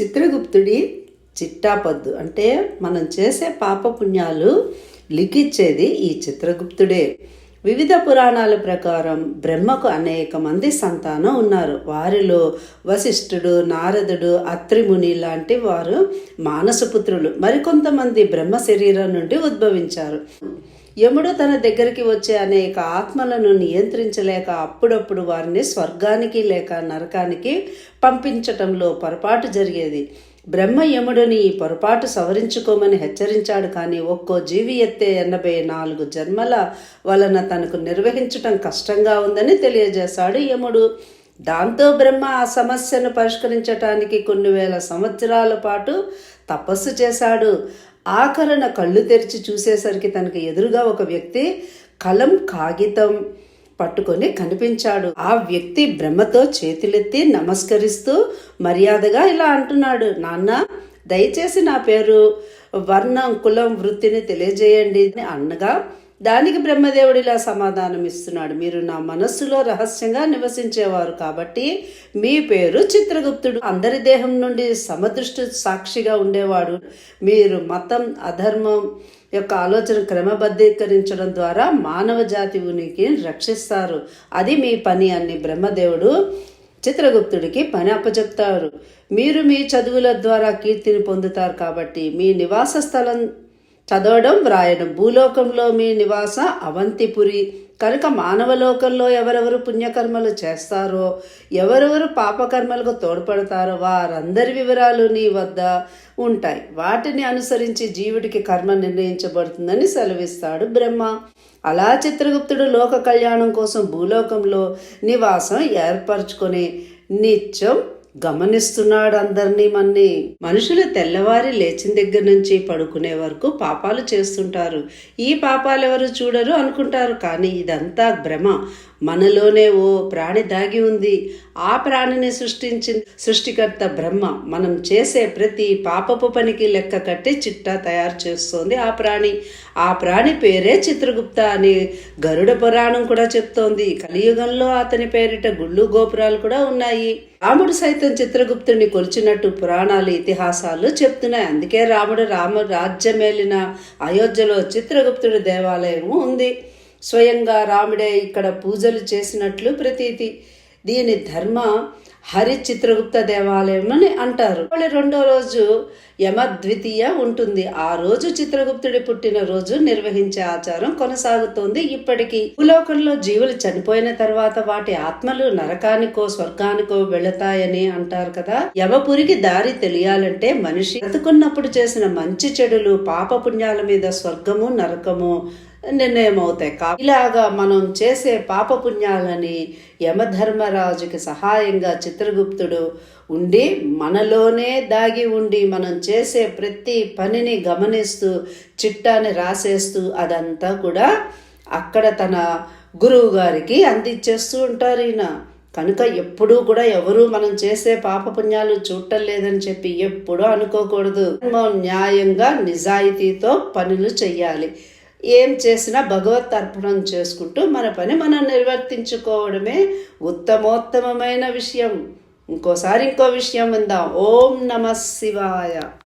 చిత్రగుప్తుడి చిట్టాపద్దు. అంటే మనం చేసే పాపపుణ్యాలు లిఖించేది ఈ చిత్రగుప్తుడే. వివిధ పురాణాల ప్రకారం బ్రహ్మకు అనేక మంది సంతానం ఉన్నారు. వారిలో వశిష్ఠుడు నారదుడు అత్రిముని లాంటి వారు మానసపుత్రులు మరికొంతమంది బ్రహ్మ శరీరం నుండి ఉద్భవించారు. యముడు తన దగ్గరికి వచ్చే అనేక ఆత్మలను నియంత్రించలేక అప్పుడప్పుడు వారిని స్వర్గానికి లేక నరకానికి పంపించటంలో పొరపాటు జరిగేది. బ్రహ్మయముడిని ఈ పొరపాటు సవరించుకోమని హెచ్చరించాడు కానీ ఒక్కో జీవి ఎత్తే ఎనభై నాలుగు జన్మల వలన తనకు నిర్వహించటం కష్టంగా ఉందని తెలియజేశాడు యముడు. దాంతో బ్రహ్మ ఆ సమస్యను పరిష్కరించటానికి కొన్ని వేల సంవత్సరాల పాటు తపస్సు చేశాడు. ఆఖరణ కళ్ళు తెరిచి చూసేసరికి తనకు ఎదురుగా ఒక వ్యక్తి కలం కాగితం పట్టుకొని కనిపించాడు. ఆ వ్యక్తి బ్రహ్మతో చేతులెత్తి నమస్కరిస్తూ మర్యాదగా ఇలా అంటున్నాడు నాన్న దయచేసి నా పేరు వర్ణం కులం వృత్తిని తెలియజేయండి అని అన్నగా దానికి బ్రహ్మదేవుడు ఇలా సమాధానం ఇస్తున్నాడు. మీరు నా మనస్సులో రహస్యంగా నివసించేవారు కాబట్టి మీ పేరు చిత్రగుప్తుడు. అందరి దేహం నుండి సమదృష్టి సాక్షిగా ఉండేవాడు. మీరు మతం అధర్మం యొక్క ఆలోచన క్రమబద్ధీకరించడం ద్వారా మానవ జాతి ఉనికిని రక్షిస్తారు. అది మీ పని అని బ్రహ్మదేవుడు చిత్రగుప్తుడికి పని అప్పచెప్తారు మీరు మీ చదువుల ద్వారా కీర్తిని పొందుతారు కాబట్టి మీ నివాస స్థలం చదవడం వ్రాయడం. భూలోకంలో మీ నివాస అవంతిపురి. కనుక మానవలోకంలో ఎవరెవరు పుణ్యకర్మలు చేస్తారో ఎవరెవరు పాపకర్మలకు తోడ్పడతారో వారందరి వివరాలు నీ వద్ద ఉంటాయి. వాటిని అనుసరించి జీవుడికి కర్మ నిర్ణయించబడుతుందని సెలవిస్తాడు బ్రహ్మ. అలా చిత్రగుప్తుడు లోక కళ్యాణం కోసం భూలోకంలో నివాసం ఏర్పరచుకొని నిత్యం గమనిస్తున్నాడు అందరినీ మన్ని. మనుషులు తెల్లవారి లేచిన దగ్గర నుంచి పడుకునే వరకు పాపాలు చేస్తుంటారు. ఈ పాపాలు ఎవరు చూడరు అనుకుంటారు కానీ ఇదంతా భ్రమ. మనలోనే ఓ ప్రాణి దాగి ఉంది. ఆ ప్రాణిని సృష్టించి సృష్టికర్త బ్రహ్మ మనం చేసే ప్రతి పాపపు పనికి లెక్క కట్టి చిట్టా తయారు చేస్తోంది ఆ ప్రాణి. ఆ ప్రాణి పేరే చిత్రగుప్త అని గరుడ పురాణం కూడా చెప్తోంది. కలియుగంలో అతని పేరిట గుళ్ళు గోపురాలు కూడా ఉన్నాయి. రాముడు సైతం చిత్రగుప్తుడిని కొలిచినట్టు పురాణాలు ఇతిహాసాలు చెప్తున్నాయి. అందుకే రాముడు రామ రాజ్యమేలిన అయోధ్యలో చిత్రగుప్తుడి దేవాలయం ఉంది. స్వయంగా రాముడే ఇక్కడ పూజలు చేసినట్లు ప్రతీతి. దీని ధర్మ హరిచిత్రగుప్త దేవాలయం అని అంటారు. మళ్ళీ రెండో రోజు యమద్వితీయ ఉంటుంది. ఆ రోజు చిత్రగుప్తుడి పుట్టిన రోజు నిర్వహించే ఆచారం కొనసాగుతోంది. ఇప్పటికీ భూలోకంలో జీవులు చనిపోయిన తర్వాత వాటి ఆత్మలు నరకానికో స్వర్గానికో వెళతాయని అంటారు కదా. యమపురికి దారి తెలియాలంటే మనిషి బ్రతుకున్నప్పుడు చేసిన మంచి చెడులు పాప పుణ్యాల మీద స్వర్గము నరకము నిర్ణయం అవుతాయి కా ఇలాగా మనం చేసే పాపపుణ్యాలని యమధర్మరాజుకి సహాయంగా చిత్రగుప్తుడు ఉండి మనలోనే దాగి ఉండి మనం చేసే ప్రతి పనిని గమనిస్తూ చిట్టాని రాసేస్తూ అదంతా కూడా అక్కడ తన గురువు గారికి అందించేస్తూ ఉంటారు ఈయన. కనుక ఎప్పుడూ కూడా ఎవరు మనం చేసే పాపపుణ్యాలు చూడటం లేదని చెప్పి ఎప్పుడూ అనుకోకూడదు. న్యాయంగా నిజాయితీతో పనులు చెయ్యాలి. ఏం చేసినా భగవత్ అర్పణం చేసుకుంటూ మన పని మనం నిర్వర్తించుకోవడమే ఉత్తమోత్తమమైన విషయం. ఇంకోసారి ఇంకో విషయం ఉందాం ఓం నమ శివాయ.